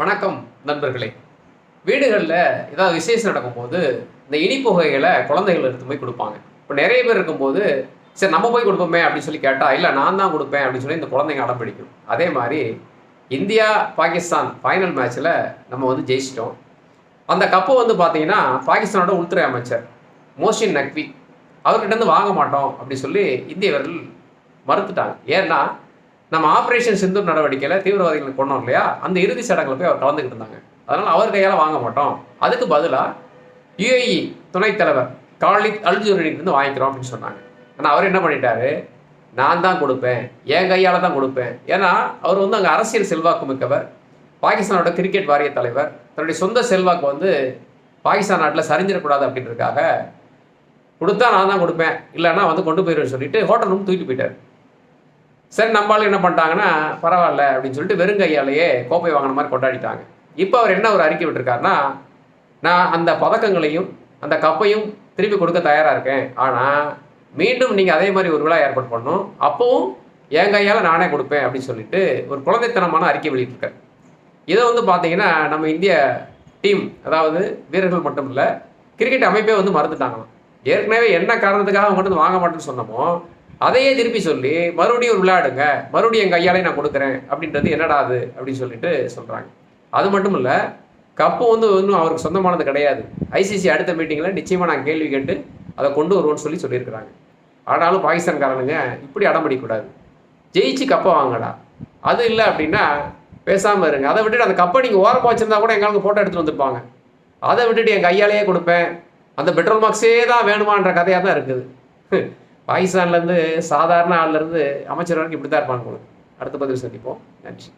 வணக்கம் நண்பர்களே. வீடுகளில் ஏதாவது விசேஷம் நடக்கும்போது இந்த இனிப்பு வகைகளை குழந்தைகள் எடுத்து போய் கொடுப்பாங்க. இப்போ நிறைய பேர் இருக்கும்போது சரி நம்ம போய் கொடுப்போமே அப்படின்னு சொல்லி கேட்டால் இல்லை நான் தான் கொடுப்பேன் அப்படின்னு சொல்லி இந்த குழந்தைங்க அடம் பிடிக்கும். அதே மாதிரி இந்தியா பாகிஸ்தான் ஃபைனல் மேட்ச்சில் நம்ம வந்து ஜெயிச்சிட்டோம். அந்த கப்பு வந்து பார்த்தீங்கன்னா பாகிஸ்தானோட உள்துறை அமைச்சர் மோஷின் நக்வி அவர்கிட்ட இருந்து வாங்க மாட்டோம் அப்படின்னு சொல்லி இந்தியவர்கள் மறுத்துட்டாங்க. ஏன்னா நம்ம ஆப்ரேஷன் சிந்து நடவடிக்கையில் தீவிரவாதிகளை கொண்டோம் இல்லையா? அந்த இறுதி சடங்குல போய் அவர் கலந்துக்கிட்டு இருந்தாங்க. அதனால் அவர் கையால் வாங்க மாட்டோம். அதுக்கு பதிலாக யுஏஇ துணைத் தலைவர் காலித் அல்ஜூரினிருந்து வாங்கிக்கிறோம் அப்படின்னு சொன்னாங்க. ஆனால் அவர் என்ன பண்ணிட்டாரு? நான் தான் கொடுப்பேன். என் கையால் தான் கொடுப்பேன். ஏன்னா அவர் வந்து அங்கே அரசியல் செல்வாக்கு மிக்கவர். பாகிஸ்தானோட கிரிக்கெட் வாரிய தலைவர். தன்னுடைய சொந்த செல்வாக்கு வந்து பாகிஸ்தான் நாட்டில் சரிஞ்சிடக்கூடாது அப்படின்றதுக்காக கொடுத்தா நான் தான் கொடுப்பேன். இல்லைன்னா வந்து கொண்டு போயிடுவேன் சொல்லிட்டு ஹோட்டல் ரூம் தூக்கிட்டு போயிட்டார். சரி நம்மளால என்ன பண்ணிட்டாங்கன்னா பரவாயில்ல அப்படின்னு சொல்லிட்டு வெறும் கையாலேயே கோப்பை வாங்கின மாதிரி கொண்டாடிட்டாங்க. இப்போ அவர் என்ன ஒரு அறிக்கை விட்டுருக்காருன்னா நான் அந்த பதக்கங்களையும் அந்த கப்பையும் திருப்பி கொடுக்க தயாராக இருக்கேன். ஆனால் மீண்டும் நீங்கள் அதே மாதிரி ஒரு விழா ஏற்பாடு பண்ணணும். அப்பவும் என் கையால் நானே கொடுப்பேன் அப்படின்னு சொல்லிட்டு ஒரு குழந்தைத்தனமான அறிக்கை வெளியிட்டிருக்காரு. இதை வந்து பார்த்தீங்கன்னா நம்ம இந்திய டீம் அதாவது வீரர்கள் மட்டும் இல்லை கிரிக்கெட் அமைப்பே வந்து மறந்துட்டாங்களாம் ஏற்கனவே என்ன காரணத்துக்காக அவங்க வந்து வாங்க மாட்டேன்னு சொன்னமோ அதையே திருப்பி சொல்லி மறுபடியும் ஒரு விளையாடுங்க. மறுபடியும் என் கையாலே நான் கொடுக்குறேன். அப்படின்றது என்னடா அது? அப்படின்னு சொல்லிட்டு சொல்கிறாங்க அது மட்டும் இல்லை கப்பு வந்து இன்னும் அவருக்கு சொந்தமானது கிடையாது. ஐசிசி அடுத்த மீட்டிங்கில் நிச்சயமாக நான் கேள்வி கேட்டு அதை கொண்டு வருவோம்னு சொல்லி சொல்லியிருக்கிறாங்க. ஆனாலும் பாகிஸ்தான்காரனுங்க இப்படி அடம்பிடிக்கூடாது ஜெயிச்சு கப்பை வாங்கடா. அது இல்லை அப்படின்னா பேசாமல் இருங்க. அதை விட்டுட்டு அந்த கப்பை நீங்கள் ஓரமாக வச்சுருந்தா கூட எங்களுக்கு ஃபோட்டோ எடுத்துகிட்டு வந்திருப்பாங்க. அதை விட்டுட்டு என் கையாலேயே கொடுப்பேன். அந்த பெட்ரோல் மார்க்ஸே தான் வேணுமான்ற கதையாக தான் இருக்குது. பாகிஸ்தான்லேருந்து சாதாரண ஆள்லேருந்து அமைச்சர் வரைக்கும் இப்படி தான் இருப்பாங்க உங்களுக்கு அடுத்த பதிவு சந்திப்போம். நன்றி.